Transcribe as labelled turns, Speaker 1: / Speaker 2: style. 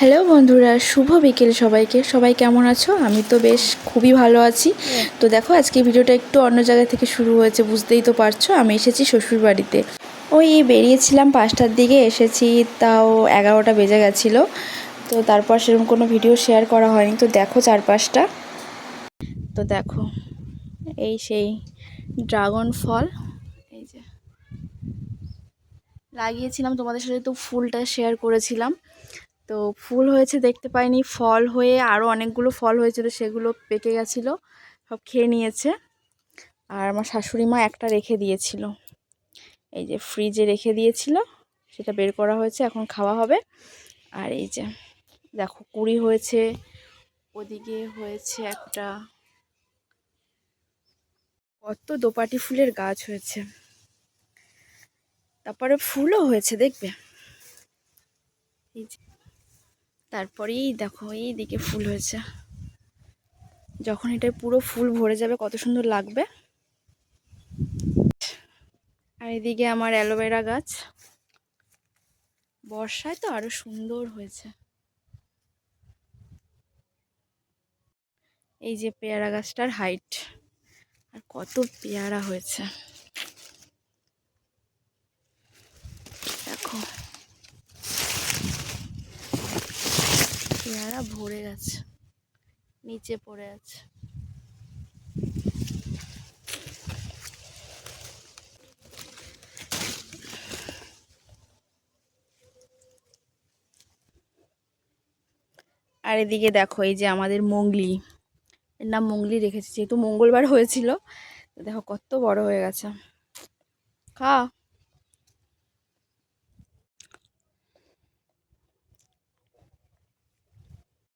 Speaker 1: Hello বন্ধুরা, শুভ বিকেল সবাইকে। সবাই কেমন আছো? আমি তো বেশ খুবই ভালো আছি। তো দেখো, আজকে ভিডিওটা একটু অন্য জায়গা থেকে শুরু হয়েছে, বুঝতেই তো পারছ। আমি এসেছি শ্বশুর বাড়িতে ওই বেরিয়েছিলাম পাঁচটার দিকে, এসেছি, তাও এগারোটা বেজে গেছিল। তো তারপর সেরকম কোনো ভিডিও শেয়ার করা হয়নি। তো দেখো চারপাশটা। তো দেখো, এই সেই ড্রাগন ফল। এই যে, লাগিয়েছিলাম। তোমাদের সাথে তো ফুলটা শেয়ার করেছিলাম। তো ফুল হয়েছে দেখতে পাইনি, ফল হয়ে আরও অনেকগুলো ফল হয়েছিল, সেগুলো পেকে গেছিল, সব খেয়ে নিয়েছে। আর আমার শাশুড়ি মা একটা রেখে দিয়েছিল। এই যে ফ্রিজে রেখে দিয়েছিল, সেটা বের করা হয়েছে, এখন খাওয়া হবে। আর এই যে, দেখো কুড়ি হয়েছে, ওদিকে হয়েছে একটা কত দোপাটি ফুলের গাছ হয়েছে। তারপরে ফুলও হয়েছে, দেখবে? এই যে তারপরেই দেখো, এই দিকে ফুল হয়েছে। যখন এটা পুরো ফুল ভরে যাবে, কত সুন্দর লাগবে। আর এদিকে আমার অ্যালোভেরা গাছ। বর্ষায় তো আরও সুন্দর হয়েছে। এই যে পেয়ারা গাছটার হাইট আর কত পেয়ারা হয়েছে দেখো পেয়ারা ভরে গেছে। নিচে পড়ে আছে। আর এদিকে দেখো, এই যে আমাদের মঙ্গলি। এর নাম মঙ্গলি রেখেছি, যেহেতু মঙ্গলবার হয়েছিল দেখো কত বড় হয়ে গেছে। খা।